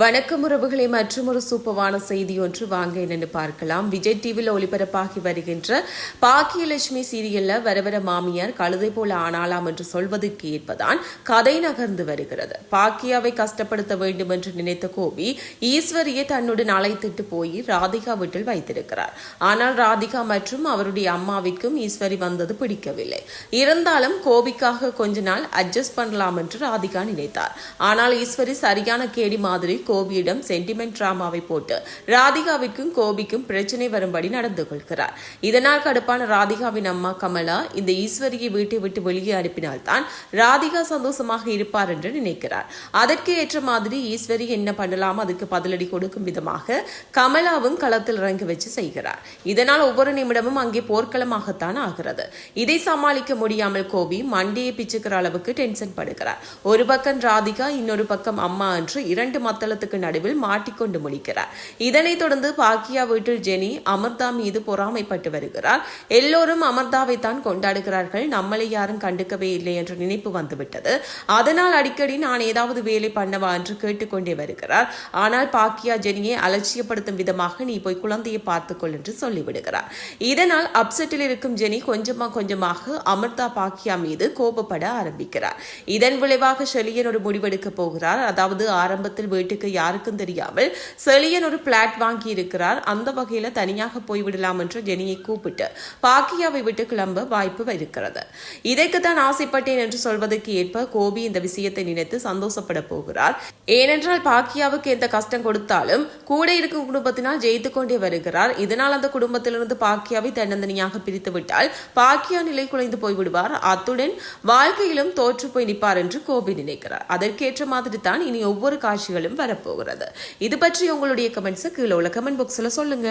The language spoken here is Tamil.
வணக்கம் உறவுகளை மற்றும் ஒரு சூப்பவான செய்தி ஒன்று வாங்க என்னென்னு பார்க்கலாம். விஜய் டிவியில் ஒளிபரப்பாகி வருகின்ற பாக்கியலட்சுமி சீரியல்ல வரவர மாமியார் கழுதை போல ஆனாலாம் என்று சொல்வதற்கு ஏற்பதான் கதை நகர்ந்து வருகிறது. பாக்கியாவை கஷ்டப்படுத்த வேண்டும் என்று நினைத்த கோபி ஈஸ்வரியை தன்னுடன் அழைத்துட்டு போய் ராதிகா வீட்டில் வைத்திருக்கிறார். ஆனால் ராதிகா மற்றும் அவருடைய அம்மாவிற்கும் ஈஸ்வரி வந்தது பிடிக்கவில்லை. இருந்தாலும் கோபிக்காக கொஞ்ச நாள் அட்ஜஸ்ட் பண்ணலாம் என்று ராதிகா நினைத்தார். ஆனால் ஈஸ்வரி சரியான கேடி மாதிரி கோபியிடம் சென்டிமெண்ட் டிராமாவை போட்டு ராதிகாவிற்கும் கோபிக்கும் பிரச்சனை வரும்படி நடந்து கொள்கிறார். இதனால் கடுப்பான ராதிகாவின் அம்மா கமலா இந்த ஈஸ்வரியை வீட்டை விட்டு வெளியே அனுப்பினால்தான் ராதிகா சந்தோஷமாக இருப்பார் என்று நினைக்கிறார். அதற்கு ஏற்ற மாதிரி ஈஸ்வரி என்ன பண்ணலாம்? அதுக்கு பதிலடி கொடுக்கும் விதமாக கமலாவும் களத்தில் இறங்கி வச்சு செய்கிறார். இதனால் ஒவ்வொரு நிமிடமும் அங்கே போர்க்களமாகத்தான் ஆகிறது. இதை சமாளிக்க முடியாமல் கோபி மண்டியை பிச்சுக்கிற அளவுக்கு டென்ஷன் படுகிறார். ஒரு பக்கம் ராதிகா இன்னொரு பக்கம் அம்மா என்று இரண்டு மத்தள கோலாகலத்துக்கு நடுவில் மாட்டிக்கொண்டு முடிக்கிறார் இதனைத் தொடர்ந்து பாக்கியா வீட்டில் ஜெனி அமர்தா மீது பொறாமைப்பட்டு வருகிறார் எல்லோரும் அமர்தாவை தான் கொண்டாடுகிறார்கள். நம்மளை யாரும் கண்டுக்கவே இல்லை என்ற நினைப்பு வந்துவிட்டது. அதனால் அடிக்கடி நான் ஏதாவது வேலை பண்ணவா என்று கேட்டுக்கொண்டே வருகிறார். ஆனால் பாக்கியா ஜெனியை அலட்சியப்படுத்தும் விதமாக நீ போய் குழந்தையை பார்த்துக்கொள் என்று சொல்லிவிடுகிறார். இதனால் அப்செட்டில் இருக்கும் ஜெனி கொஞ்சமா கொஞ்சமாக அமர்தா பாக்கியா மீது கோபப்பட ஆரம்பிக்கிறார். இதன் விளைவாக ஷெலியன் ஒரு முடிவெடுக்க போகிறார். அதாவது ஆரம்பத்தில் வீட்டுக்கு இருக்க யாருக்கும் தெரியாமல் செலியன் ஒரு பிளாட் வாங்கி இருக்கிறார் அந்த வகையில தனியாக போய்விடலாம் என்று ஜெனியை கூப்பிட்டு பாக்கியாவை விட்டு கிளம்ப வாய்ப்பு இருக்கிறது. இதைக்குத்தான் ஆசைப்பட்டேன் என்று சொல்வதற்கு ஏற்ப கோபி இந்த விஷயத்தை நினைத்து சந்தோஷப்பட போகிறார். ஏனென்றால் பாக்கியாவுக்கு எந்த கஷ்டம் கொடுத்தாலும் கூட இருக்கும் குடும்பத்தினால் ஜெயித்து கொண்டே வருகிறார். இதனால் அந்த குடும்பத்திலிருந்து பாக்கியாவை தன்னந்தனியாக பிரித்து விட்டால் பாக்கியா நிலை குலைந்து போய்விடுவார். அத்துடன் வாழ்க்கையிலும் தோற்று போய் நிற்பார் என்று கோபி நினைக்கிறார். அதற்கேற்ற மாதிரி தான் இனி ஒவ்வொரு காட்சிகளும் வர வரப்போகிறது. இது பற்றி உங்களுடைய கமெண்ட்ஸை கீழே உள்ள கமெண்ட் பாக்ஸில் சொல்லுங்க.